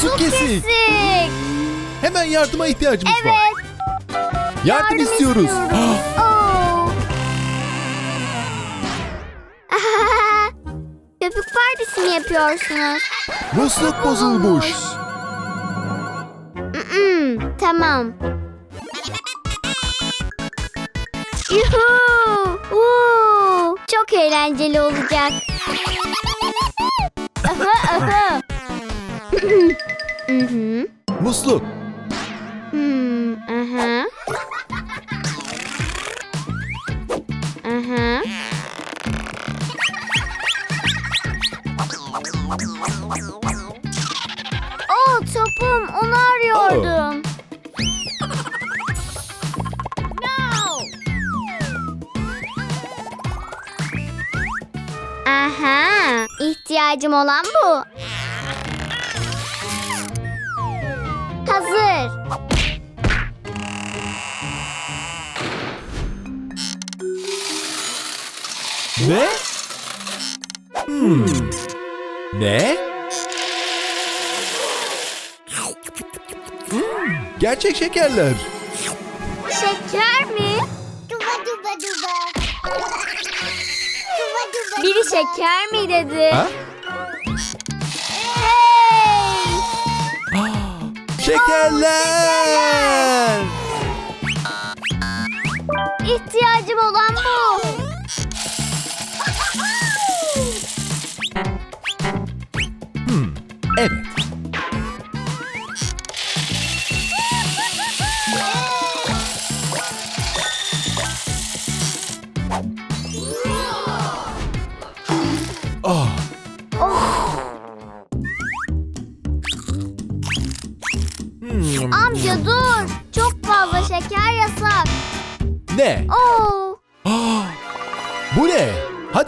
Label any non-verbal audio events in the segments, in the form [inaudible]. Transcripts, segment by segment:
Su kesik. Kesik. Hemen yardıma ihtiyacımız var. Evet. Yardım, istiyoruz. Oo. [gasps] Köpük partisi mi yapıyorsunuz? Musluk bozulmuş. Tamam. Yuhu! Uuu! Çok eğlenceli olacak. Aha, aha. Musluk. Hmm, aha. Aha. Oh topum onu arıyordum. Aha, ihtiyacım olan bu. Ne? Hmm. Ne? Hmm, gerçek şekerler. Şeker mi? Duba duba duba. Duba duba Biri şeker mi dedi? Ha? Hey! Şekerler. İhtiyacım olan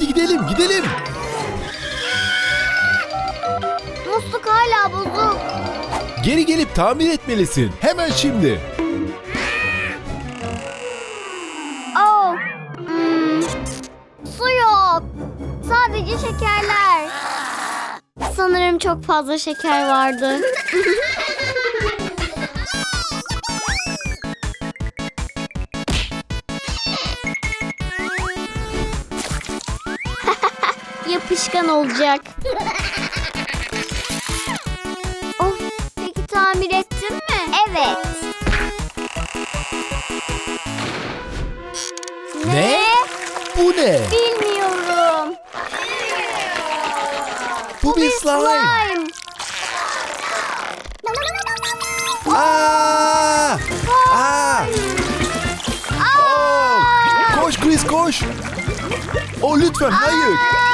Hadi gidelim, gidelim. Musluk hala bozuk. Geri gelip tamir etmelisin. Hemen şimdi. Oo. Hmm. Su yok. Sadece şekerler. Sanırım çok fazla şeker vardı. [laughs] Yapışkan olacak. Oh, peki tamir ettin mi? Evet. Ne? Bu ne? Bilmiyorum. Bu bir slime. Slime. Aa! Aa! Oh! Koş Chris koş. Oh lütfen hayır.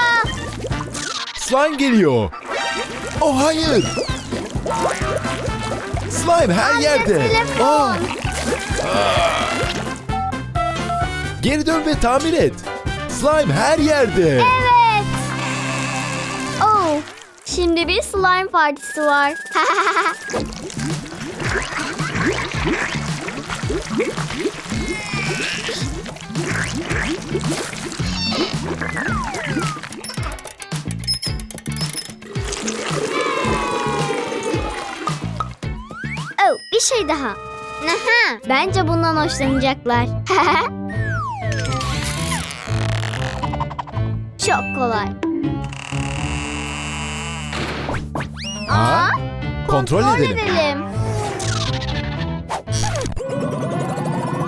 Slime geliyor. Oh hayır. Slime her yerde. telefon. Oh, geri dön ve tamir et. Slime her yerde. Evet. Oh, şimdi bir slime partisi var. [laughs] şey daha. Aha, bence bundan hoşlanacaklar. [laughs] Çok kolay. Ha? Kontrol edelim.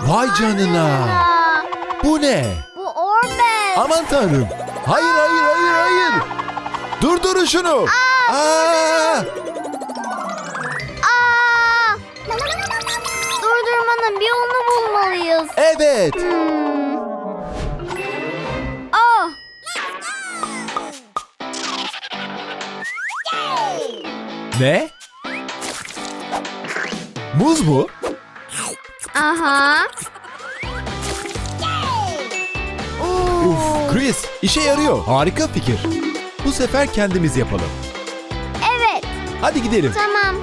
Vay canına. Aa, Bu ne? bu Orbel. Aman tanrım. Hayır hayır hayır hayır. Durdurun şunu. Aa! Aa! Yolunu bulmalıyız. Evet. Hmm. Oh, Ne? Muz mu? aha. Uf, Chris işe yarıyor. Harika fikir. Bu sefer kendimiz yapalım. Evet, Hadi gidelim. tamam.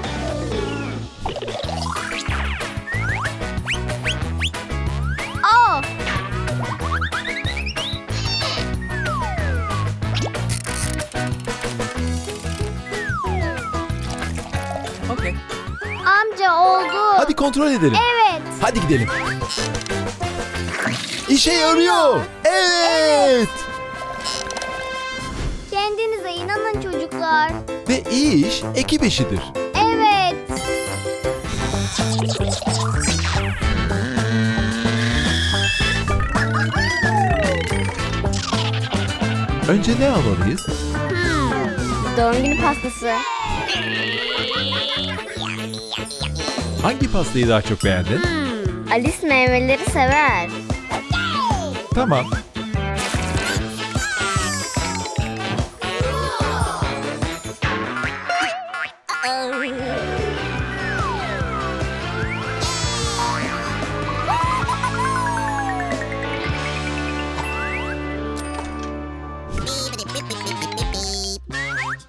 Oldu. Hadi kontrol edelim. Evet. Hadi gidelim. İşe yarıyor. Evet. Kendinize inanın çocuklar. Ve iyi iş ekip işidir. Evet. Önce ne almalıyız? Doğum günü pastası. Hangi pastayı daha çok beğendin? Alice meyveleri sever. Tamam.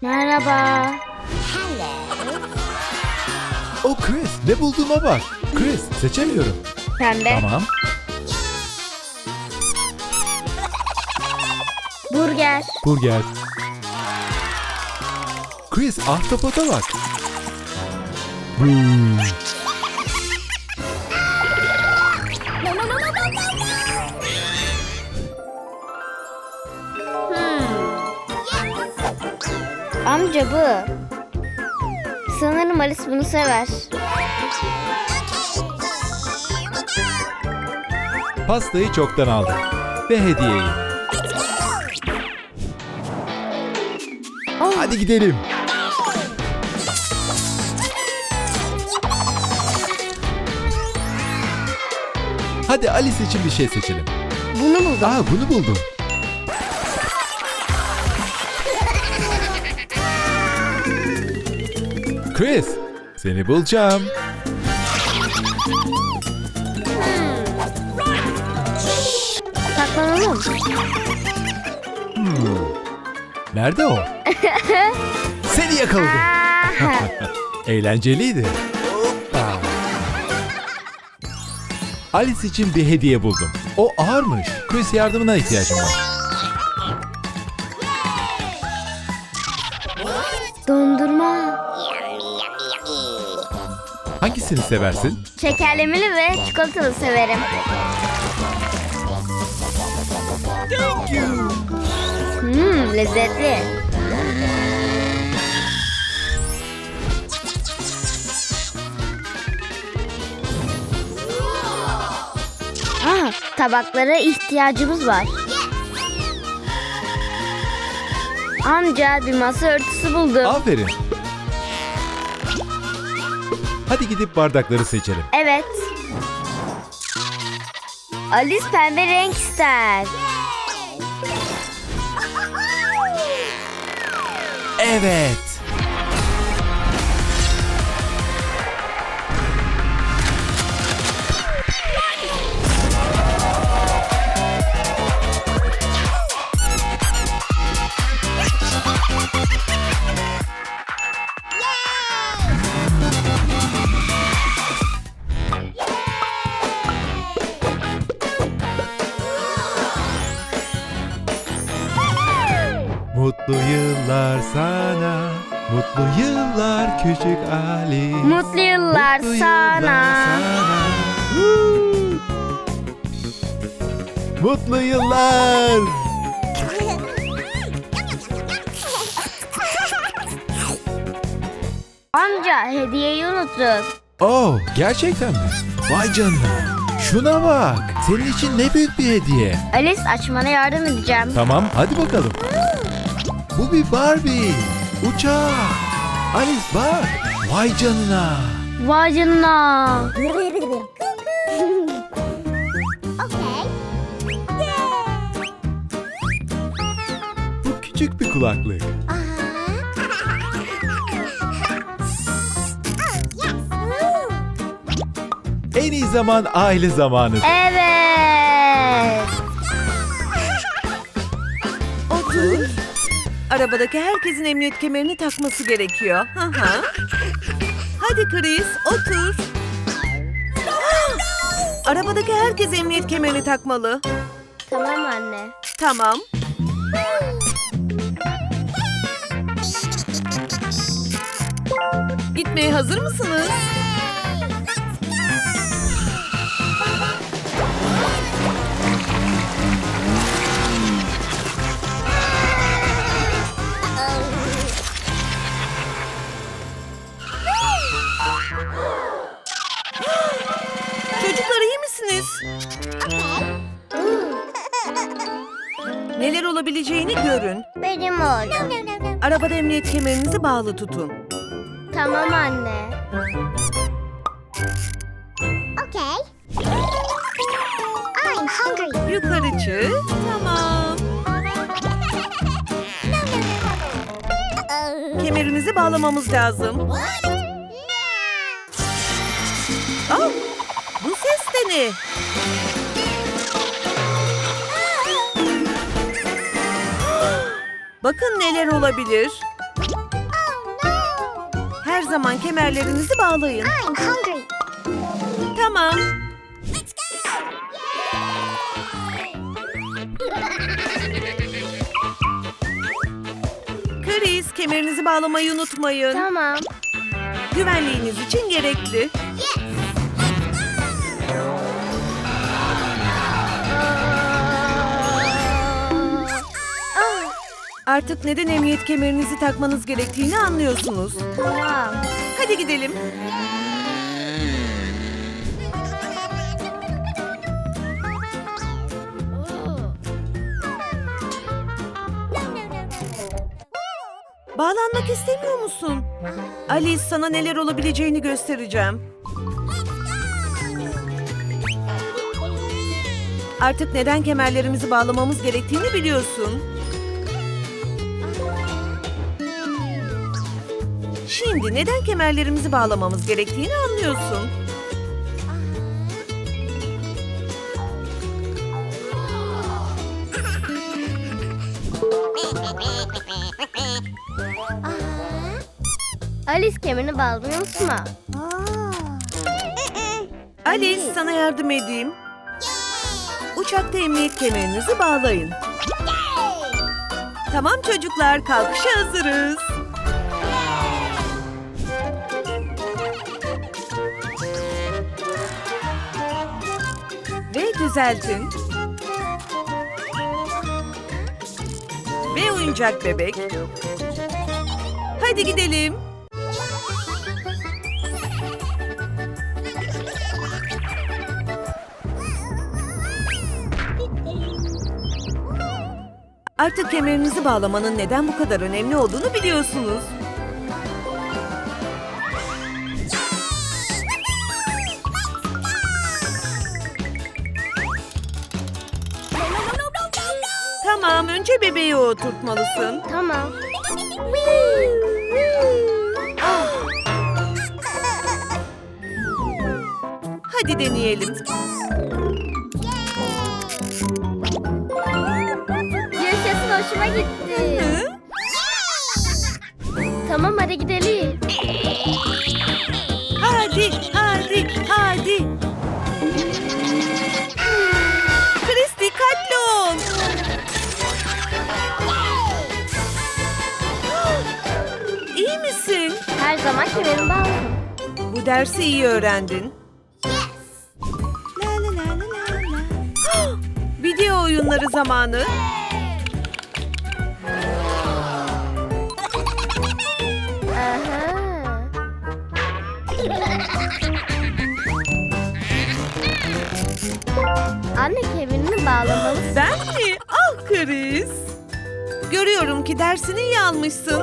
Merhaba. O Chris ne bulduğuma bak. Chris seçemiyorum. Pembe. Tamam. Burger. Burger. Chris ahtapota bak. Hmm. Amca bu. Sanırım Alice bunu sever. Pastayı çoktan aldım. Ve hediyeyi. Oh, Hadi gidelim. Hadi Alice için bir şey seçelim. bunu buldum. Aa bunu buldum. Chris, seni bulacağım. Saklanalım. Nerede o? [laughs] seni yakaladım. [laughs] Eğlenceliydi. Hoppa. Alice için bir hediye buldum. O ağırmış. Chris yardımına ihtiyacım var. Hangisini seversin? Şekerlemeli ve çikolatalı severim. Hmm, lezzetli. Ah, tabaklara ihtiyacımız var. Amca bir masa örtüsü buldum. Aferin. Hadi gidip bardakları seçelim. Evet. Alice pembe renk ister. Evet. Mutlu yıllar küçük Ali. Mutlu yıllar Mutlu sana. sana. Woo! Mutlu yıllar. Amca hediyeyi unuttuk. Oh, gerçekten mi? Vay canına. Şuna bak. Senin için ne büyük bir hediye. Alice açmana yardım edeceğim. Tamam, hadi bakalım. Bu bir Barbie. Uçak. Alice bak. Vay canına. Vay canına. okay. Bu küçük bir kulaklık. [laughs] En iyi zaman aile zamanı. Evet. Arabadaki herkesin emniyet kemerini takması gerekiyor. Hı hı. Hadi Chris, otur. [gasps] Arabadaki herkes emniyet kemerini takmalı. Tamam anne. Tamam. Gitme gitmeye hazır mısınız? Arabada emniyet kemerinizi bağlı tutun. Tamam anne. Okay. I'm hungry. Yukarı çık. Tamam. [laughs] Kemerimizi bağlamamız lazım. Aa, bu ses de ne? Bakın neler olabilir. Her zaman kemerlerinizi bağlayın. Tamam. Chris, kemerinizi bağlamayı unutmayın. Tamam. Güvenliğiniz için gerekli. Artık neden emniyet kemerinizi takmanız gerektiğini anlıyorsunuz. tamam. Hadi gidelim. Bağlanmak istemiyor musun? Alice sana neler olabileceğini göstereceğim. Artık neden kemerlerimizi bağlamamız gerektiğini biliyorsun. Şimdi neden kemerlerimizi bağlamamız gerektiğini anlıyorsun. Alice kemerini bağlamayı unutma. Alice sana yardım edeyim. Uçakta emniyet kemerinizi bağlayın. Tamam çocuklar kalkışa hazırız. Ve düzeltin. Ve oyuncak bebek. Hadi gidelim. Artık kemerinizi bağlamanın neden bu kadar önemli olduğunu biliyorsunuz. Tamam, önce bebeği oturtmalısın. Tamam. Hadi deneyelim. Yaşasın hoşuma gitti. Hı? Tamam hadi gidelim. Zaman kemerimi bağladım. Bu dersi iyi öğrendin. La la la la la la. Video oyunları zamanı. Aha. Anne kemerini bağlamalısın. Ben mi? Ah Chris. Görüyorum ki dersini iyi almışsın.